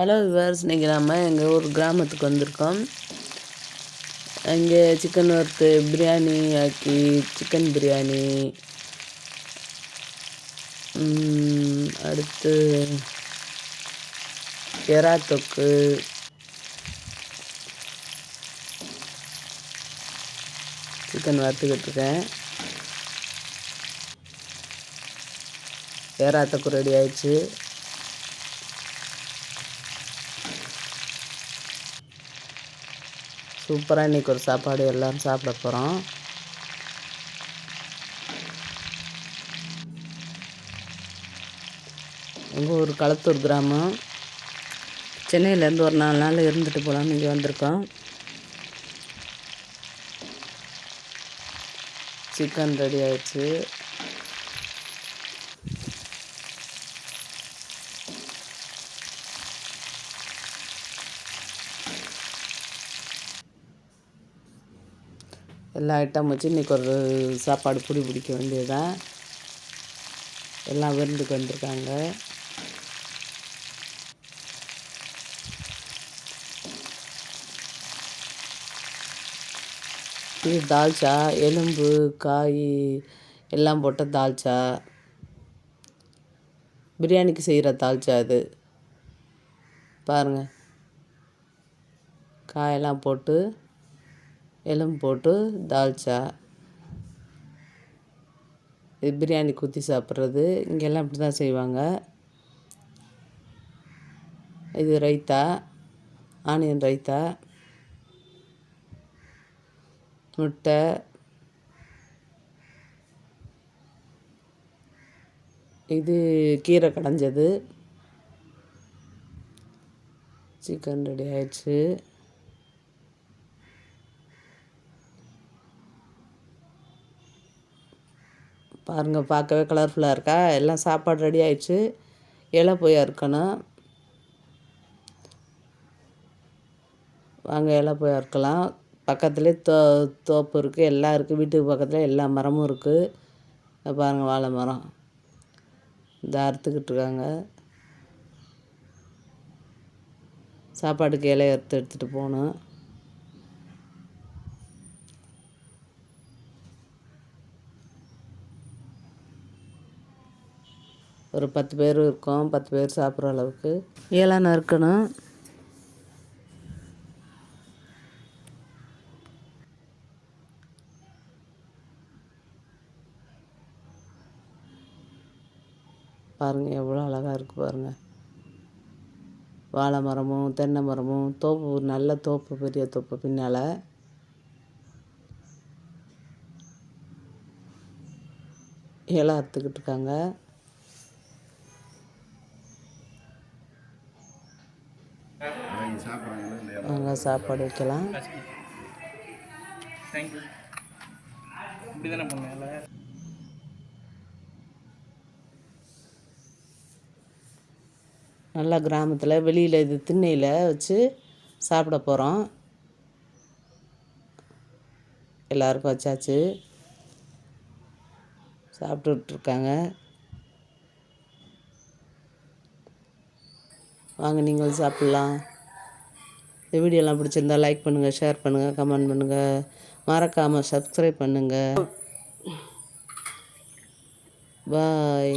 Hello viewers இன்றைக்கி நம்ம எங்கள் ஊர் கிராமத்துக்கு வந்திருக்கோம். இங்கே சிக்கன் வறுத்து பிரியாணி ஆக்கி சிக்கன் பிரியாணி. அடுத்து எறா தொக்கு. சிக்கன் வறுத்துக்கிட்டு இருக்கேன். எறா தொக்கு ரெடி ஆயிடுச்சு. சூப்பராக இன்றைக்கி ஒரு சாப்பாடு எல்லோரும் சாப்பிட போகிறோம் எங்கள் ஊர் களத்தூர் கிராமம். சென்னையிலேருந்து ஒரு நாலு நாள் இருந்துட்டு போகலான்னு இங்கே வந்திருக்கோம். சிக்கன் ரெடி ஆயிடுச்சு. எல்லா ஐட்டம் வச்சு இன்றைக்கி ஒரு சாப்பாடு பிடி பிடிக்க வேண்டியதுதான். எல்லாம் விருந்துக்கு வந்திருக்காங்க. இது தால்ச்சா எலும்பு காய் எல்லாம் போட்ட தால்ச்சா. பிரியாணிக்கு செய்கிற தால்ச்சா இது. பாருங்கள் காயெல்லாம் போட்டு எலும்பு போட்டு தால்ச்சா இது பிரியாணி குத்தி சாப்பிட்றது. இங்கெல்லாம் இப்படி தான் செய்வாங்க. இது ரைத்தா ஆனியன் ரைத்தா முட்டை இது கீரை கடைஞ்சது. சிக்கன் ரெடி ஆயிடுச்சு. பாருங்கள் பார்க்கவே கலர்ஃபுல்லாக இருக்கா? எல்லாம் சாப்பாடு ரெடி ஆயிடுச்சு. இலை போய் அறுக்கணும். வாங்க இலை போய் அறுக்கலாம். பக்கத்துலேயே தோ தோப்பு இருக்குது எல்லாம் இருக்குது வீட்டுக்கு பக்கத்தில் எல்லா மரமும் இருக்குது பாருங்கள் வாழை மரம். இந்த அறுத்துக்கிட்டு இருக்காங்க. சாப்பாட்டுக்கு இலைய எடுத்து எடுத்துகிட்டு போகணும். ஒரு பத்து பேர் இருக்கோம் பத்து பேர் சாப்பிட்ற அளவுக்கு. இலை நறுக்கணும் பாருங்கள் எவ்வளோ அழகாக இருக்குது பாருங்கள் வாழை மரமும் தென்னை மரமும் தோப்பு நல்ல தோப்பு பெரிய தோப்பு பின்னால். இலை அறுத்துக்கிட்டு இருக்காங்க. அங்கே சாப்பாடு வைக்கலாம். தேங்க்யூ இப்படி தானே பண்ணல நல்லா கிராமத்தில் வெளியில் இது திண்ணையில் வச்சு சாப்பிட போகிறோம் எல்லாருக்கும் வச்சாச்சு சாப்பிட்டுட்டு வாங்க நீங்களும் சாப்பிட்லாம். இந்த வீடியோலாம் பிடிச்சிருந்தா லைக் பண்ணுங்கள் ஷேர் பண்ணுங்கள் கமெண்ட் பண்ணுங்கள் மறக்காமல் சப்ஸ்கிரைப் பண்ணுங்கள் பாய்